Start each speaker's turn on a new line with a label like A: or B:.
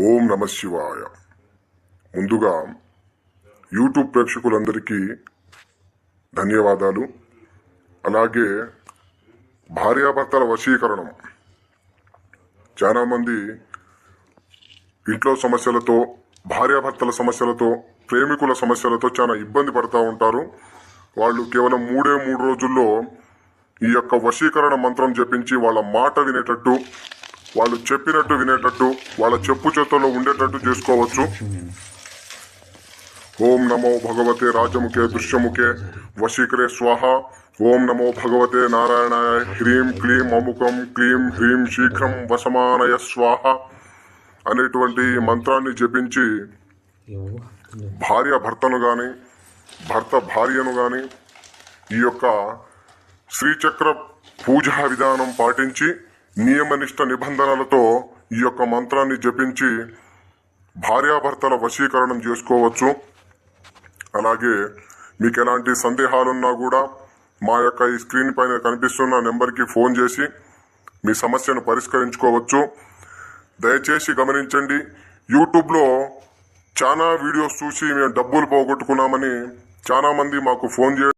A: ఓం నమ శివాయ. ముందుగా యూట్యూబ్ ప్రేక్షకులందరికీ ధన్యవాదాలు. అలాగే భార్యాభర్తల వశీకరణం. చాలామంది ఇంట్లో సమస్యలతో భార్యాభర్తల సమస్యలతో ప్రేమికుల సమస్యలతో చాలా ఇబ్బంది పడుతూ ఉంటారు. వాళ్ళు కేవలం మూడే మూడు రోజుల్లో ఈ యొక్క వశీకరణ మంత్రం జపించి వాళ్ళ మాట వినేటట్టు వాళ్ళు చెప్పినట్టు వినేటట్టు వాళ్ళ చెప్పు చేతుల్లో ఉండేటట్టు చేసుకోవచ్చు. ఓం నమో భగవతే రాజముఖే దృశ్యముఖే వశీకరే స్వాహ. ఓం నమో భగవతే నారాయణాయ హ్రీం క్లీం అముకం క్లీం హ్రీం శీఘ్రం వసమానయ స్వాహ. అనేటువంటి మంత్రాన్ని జపించి భార్య భర్తను గాని భర్త భార్యను గాని ఈ యొక్క శ్రీచక్ర పూజా విధానం పాటించి నియమనిష్ట నిబంధనలతో ఈ యొక్క మంత్రాన్ని జపించి భార్యాభర్తల వశీకరణం చేసుకోవచ్చు. అలాగే మీకు ఎలాంటి సందేహాలున్నా కూడా మా యొక్క ఈ స్క్రీన్ పైన కనిపిస్తున్న నెంబర్కి ఫోన్ చేసి మీ సమస్యను పరిష్కరించుకోవచ్చు. దయచేసి గమనించండి యూట్యూబ్లో చాలా వీడియోస్ చూసి మేము డబ్బులు పోగొట్టుకున్నామని చాలామంది మాకు ఫోన్ చేయ